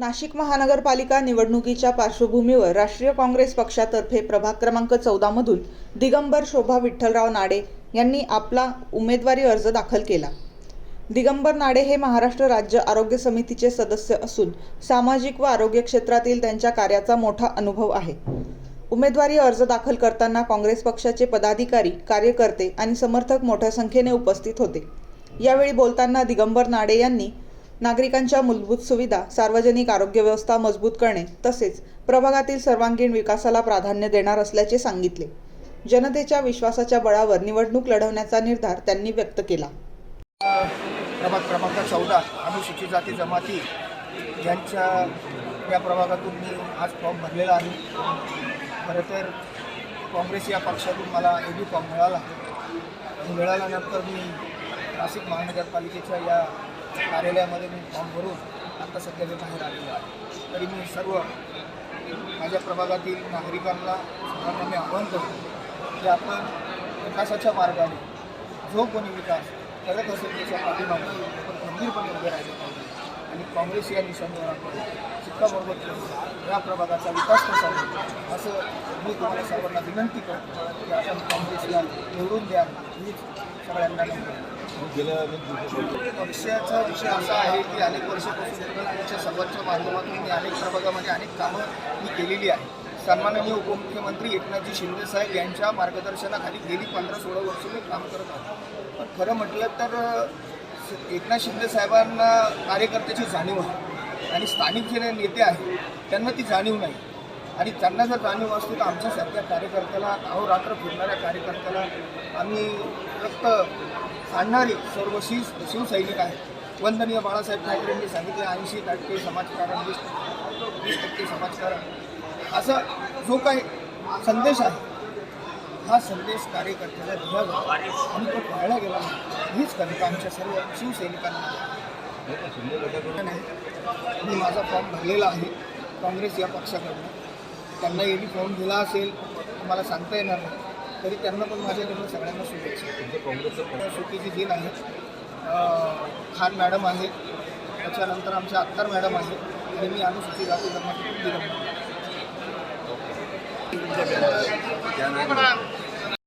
नाशिक महानगरपालिका निवडणुकीच्या पार्श्वभूमीवर राष्ट्रीय काँग्रेस पक्षातर्फे प्रभाग क्रमांक चौदामधून दिगंबर शोभा विठ्ठलराव नाडे यांनी आपला उमेदवारी अर्ज दाखल केला. दिगंबर नाडे हे महाराष्ट्र राज्य आरोग्य समितीचे सदस्य असून सामाजिक व आरोग्य क्षेत्रातील त्यांच्या कार्याचा मोठा अनुभव आहे. उमेदवारी अर्ज दाखल करताना काँग्रेस पक्षाचे पदाधिकारी कार्यकर्ते आणि समर्थक मोठ्या संख्येने उपस्थित होते. यावेळी बोलताना दिगंबर नाडे यांनी नागरिकांच्या मूलभूत सुविधा सार्वजनिक आरोग्य व्यवस्था मजबूत करणे तसेच प्रभागातील सर्वांगीण विकासाला प्राधान्य देणार असल्याचे सांगितले. जनतेच्या विश्वासाच्या बळावर निवडणूक लढवण्याचा निर्धार त्यांनी व्यक्त केला. प्रभाग क्रमांक चौदा अनुसूचित जाती जमाती यांच्या या प्रभागातून मी आज फॉर्म भरलेला आहे. खरं तर काँग्रेस या पक्षातून मला ए बी फॉर्म मिळाला. मिळाल्यानंतर मी नाशिक महानगरपालिकेच्या या कार्यालयामध्ये मी फॉर्म भरून आता सध्या मी बाहेर आलेलो आहे. तरी मी सर्व माझ्या प्रभागातील नागरिकांना सर्वांना मी आवाहन करतो की आपण विकासाच्या मार्गाने जो कोणी विकास करत असेल त्याच्या पाठीमागे आपण गंभीरपणे उभे राहिले पाहिजे. आणि काँग्रेस या निशाणीवर आपण शिक्काबरोबर करून या प्रभागाचा विकास कसा होईल असं मी तुम्हाला सर्वांना विनंती करतो की आपण काँग्रेसला निवडून द्या हीच सगळ्यांना पक्षाचा विषय असा आहे की अनेक वर्षापासून त्यांच्या सर्वांच्या माध्यमातून मी अनेक प्रभागामध्ये अनेक कामं मी केलेली आहे. सन्माननीय उपमुख्यमंत्री एकनाथजी शिंदे साहेब यांच्या मार्गदर्शनाखाली गेली पंधरा सोळा वर्ष मी काम करत आहे. पण खरं म्हटलं तर एकनाथ शिंदे साहेबांना कार्यकर्त्याची जाणीव आहे आणि स्थानिक जे नेते आहेत त्यांना ती जाणीव नाही. आणि त्यांना जर जाणीव असते तर आमच्या सध्या कार्यकर्त्याला अहोरात्र फिरणाऱ्या कार्यकर्त्याला आम्ही रक्त सांडणारे सर्व शिव शिवसैनिक आहेत. वंदनीय बाळासाहेब ठाकरेंनी सांगितले ऐंशी टक्के समाजकारण वीस वीस टक्के समाजकारण. असा जो काही संदेश आहे हा संदेश कार्यकर्त्याला दिला जातो. आणि तो पाळला गेला हीच कविता आमच्या सर्व शिवसैनिकांना मी माझा फॉर्म भरलेला आहे काँग्रेस या पक्षाकडनं. त्यांना एडी फॉर्म दिला असेल मला सांगता येणार नाही. तरी त्यांना पण माझ्याकडनं सगळ्यांना शुभेच्छा. सुट्टीचे दिन आहेत अं, खान मॅडम आहेत त्याच्यानंतर आमच्या अत्तर मॅडम आहेत आणि मी अनुसूचित जाती जमातीतून दिलं